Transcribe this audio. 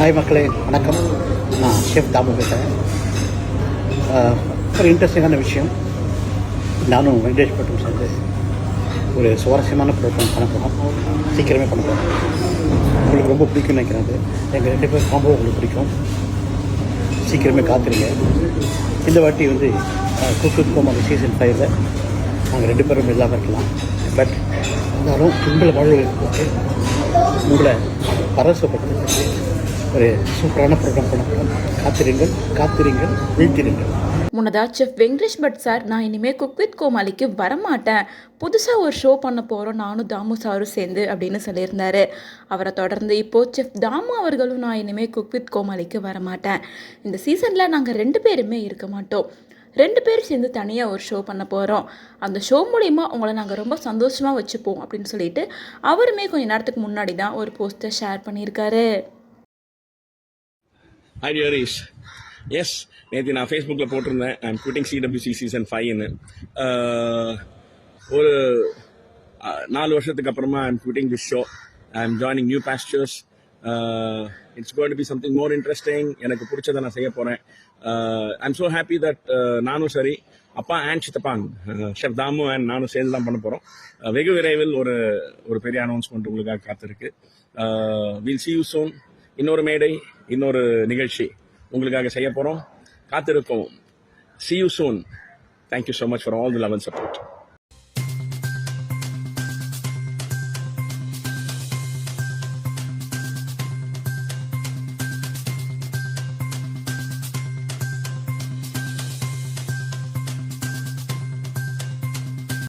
Hi மக்களே. வணக்கம். நான் ஷெஃப் தாமு பேசுகிறேன் ஒரு இன்ட்ரெஸ்டிங்கான விஷயம். நானும் வெங்கடேஷ் பட்டும் சேர்ந்து ஒரு சுவாரஸ்யமான ப்ரோக்ராம் பண்ண போகிறோம் சீக்கிரமே பண்ண போகிறோம் உங்களுக்கு ரொம்ப பிடிக்கும்னு நினைக்கிறேன் அது. எங்கள் ரெண்டு பேர் காம்போ உங்களுக்கு பிடிக்கும். சீக்கிரமே காத்துருங்க. இந்த வாட்டி வந்து குக்கு அந்த சீசன் ஃபைவ்ல நாங்கள் ரெண்டு பேரும் இல்லாமல் இருக்கலாம். பட் இருந்தாலும் உங்களை வாழ்வு உங்களை பரவசப்படுத்துறதுக்கு ஒரு சூப்பரான ப்ரோக்ராம் பண்ண போகிறோம் காத்திருங்கள் காத்திருங்கள் வீழ்த்திருங்கள். முன்னதாக செஃப் வெங்கடேஷ் பட் சார் நான் இனிமேல் குக் வித் கோமாளிக்கு வரமாட்டேன். புதுசாக ஒரு ஷோ பண்ண போகிறோம் நானும் தாமு சாரும் சேர்ந்து அப்படின்னு சொல்லியிருந்தார். அவரை தொடர்ந்து இப்போது செஃப் தாமு அவர்களும் நான் இனிமேல் குக் வித் கோமாளிக்கு வரமாட்டேன். இந்த சீசனில் நாங்கள் ரெண்டு பேருமே இருக்க மாட்டோம். ரெண்டு பேரும் சேர்ந்து தனியாக ஒரு ஷோ பண்ண போகிறோம் அந்த ஷோ மூலிமா உங்களை நாங்கள் ரொம்ப சந்தோஷமாக வச்சுப்போம் அப்படின்னு சொல்லிட்டு அவருமே கொஞ்ச நேரத்துக்கு முன்னாடி தான் ஒரு போஸ்டர் ஷேர் பண்ணியிருக்காரு. ஹை டியரிஸ் எஸ் நேற்று நான் ஃபேஸ்புக்கில் போட்டிருந்தேன். ஐம் குவிட்டிங் சிடபிள்யூசி சீசன் ஃபைவ்னு ஒரு நாலு வருஷத்துக்கு அப்புறமா I'm quitting this show I am joining new pastures it's going to be something more interesting எனக்கு பிடிச்சதை நான் செய்ய போகிறேன் I am so happy that நானும் சரி அப்பா அண்ட் சித்தப்பாங் ஷெஃப் தாமு அண்ட் நானும் சேர்ந்து தான் பண்ண போகிறோம் வெகு விரைவில் ஒரு ஒரு பெரிய அனௌன்ஸ்மெண்ட் உங்களுக்காக காத்திருக்கு. வில் சி யூ சோன் இன்னொரு மேடை. இன்னொரு நிகழ்ச்சி உங்களுக்காக செய்ய போகிறோம் காத்திருக்கோம் see you soon thank you so much for all the love and support